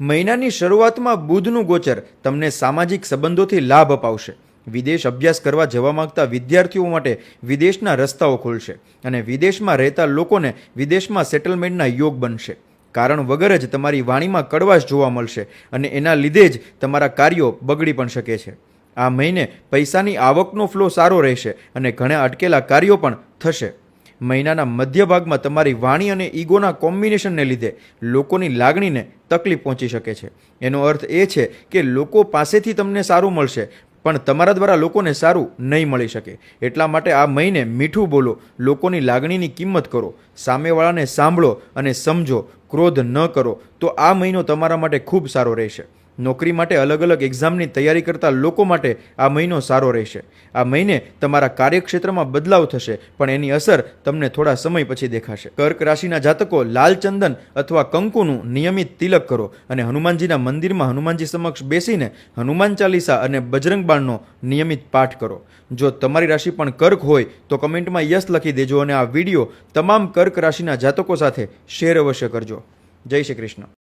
મહિનાની શરૂઆતમાં બુધનું ગોચર તમને સામાજિક સંબંધોથી લાભ અપાવશે. વિદેશ અભ્યાસ કરવા જવા માંગતા વિદ્યાર્થીઓ માટે વિદેશના રસ્તાઓ ખોલશે અને વિદેશમાં રહેતા લોકોને વિદેશમાં સેટલમેન્ટના યોગ બનશે. કારણ વગર જ તમારી વાણીમાં કડવાશ જોવા મળશે અને એના લીધે જ તમારા કાર્યો બગડી પણ શકે છે. આ મહિને પૈસાની આવકનો ફ્લો સારો રહેશે અને ઘણા અટકેલા કાર્યો પણ થશે. મહિનાના મધ્ય ભાગમાં તમારી વાણી અને ઈગોના કોમ્બિનેશનને લીધે લોકોની લાગણીને તકલીફ પહોંચી શકે છે. એનો અર્થ એ છે કે લોકો પાસેથી તમને સારું મળશે, પણ તમારા દ્વારા લોકોને સારું નહીં મળી શકે. એટલા માટે આ મહિને મીઠું બોલો, લોકોની લાગણીની કિંમત કરો, સામેવાળાને સાંભળો અને સમજો, ક્રોધ ન કરો, તો આ મહિનો તમારા માટે ખૂબ સારો રહેશે. નોકરી માટે અલગ અલગ એક્ઝામની તૈયારી કરતા લોકો માટે આ મહિનો સારો રહેશે. આ મહિને તમારા કાર્યક્ષેત્રમાં બદલાવ થશે, પણ એની અસર તમને થોડા સમય પછી દેખાશે. કર્ક રાશિના જાતકો લાલ ચંદન અથવા કંકુનું નિયમિત તિલક કરો અને હનુમાનજીના મંદિરમાં હનુમાનજી સમક્ષ બેસીને હનુમાન ચાલીસા અને બજરંગ બાણનો નિયમિત પાઠ કરો. જો તમારી રાશિ પણ કર્ક હોય, તો કમેન્ટમાં યસ લખી દેજો અને આ વીડિયો તમામ કર્ક રાશિના જાતકો સાથે શેર અવશ્ય કરજો. જય શ્રી કૃષ્ણ.